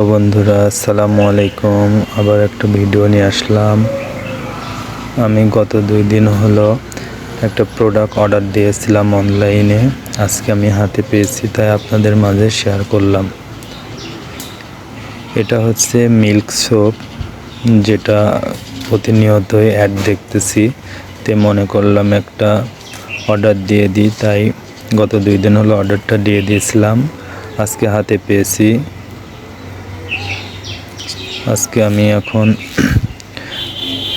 বন্ধুরা, আসসালামু আলাইকুম। আবার একটা ভিডিও নিয়ে আসলাম। আমি গত দুই দিন হলো একটা প্রোডাক্ট অর্ডার দিয়েছিলাম অনলাইনে আজকে আমি হাতে পেয়েছি, তাই আপনাদের মাঝে শেয়ার করলাম। এটা হচ্ছে মিল্ক সোপ যেটা প্রতিনিয়তই অ্যাড দেখতেছি। তে মনে করলাম একটা অর্ডার দিয়ে দিই, তাই গত দুই দিন হলো অর্ডারটা দিয়ে দিয়েছিলাম। আজকে হাতে পেয়েছি। আজকে আমি এখন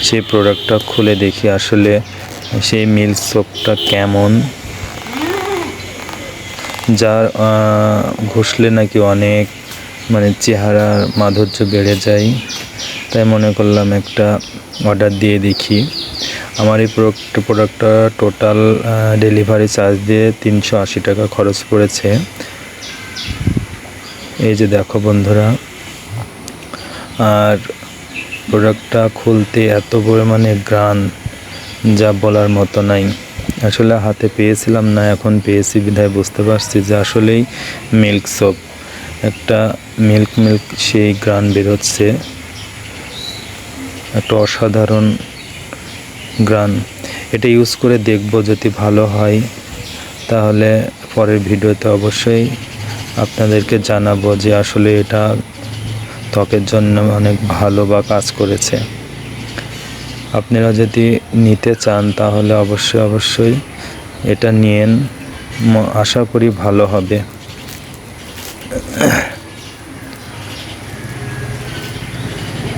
সেই প্রোডাক্টটা খুলে দেখি আসলে সেই মিল্ক সোপটা কেমন। যার ঘষলে নাকি অনেক মানে চেহারার মাধুর্য বেড়ে যায়। তাই মনে করলাম একটা অর্ডার দিয়ে দেখি। আমার এই প্রোডাক্ট প্রোডাক্টটা টোটাল ডেলিভারি চার্জ দিয়ে তিনশো আশি টাকা খরচ পড়েছে। এই যে দেখো বন্ধুরা আর প্রোডাক্টটা খুলতে এত পরিমাণে গ্রান যা বলার মতো নাই। আসলে হাতে পেয়েছিলাম না, এখন পেয়েছি বিধায় বুঝতে পারছি যে আসলেই মিল্ক সোপ একটা মিল্ক মিল্ক সেই গ্রান বেরোচ্ছে। একটা অসাধারণ গ্রান এটা ইউজ করে দেখব যদি ভালো হয়। তাহলে পরের ভিডিওতে অবশ্যই আপনাদেরকে জানাব যে আসলে এটা ত্বকের জন্য অনেক ভালো বা কাজ করেছে। আপনারা যদি নিতে চান তাহলে অবশ্যই অবশ্যই এটা নিয়েন। আশা করি ভালো হবে।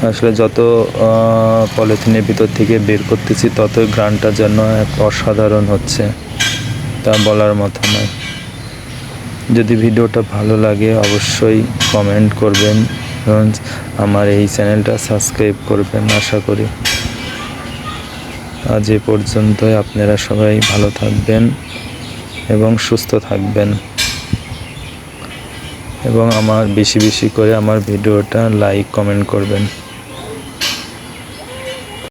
আসলে যত পলিথিনের ভিতর থেকে বের করতেছি ততই গ্রানটা যেন এক অসাধারণ হচ্ছে, তা বলার মতো নয়। যদি ভিডিওটা ভালো লাগে অবশ্যই কমেন্ট করবেন। এবং আমার এই চ্যানেলটা সাবস্ক্রাইব করবেন, আশা করি। আজ এ পর্যন্তই আপনারা সবাই ভালো থাকবেন এবং সুস্থ থাকবেন। এবং আমার বেশি বেশি করে আমার ভিডিওটা লাইক, কমেন্ট করবেন।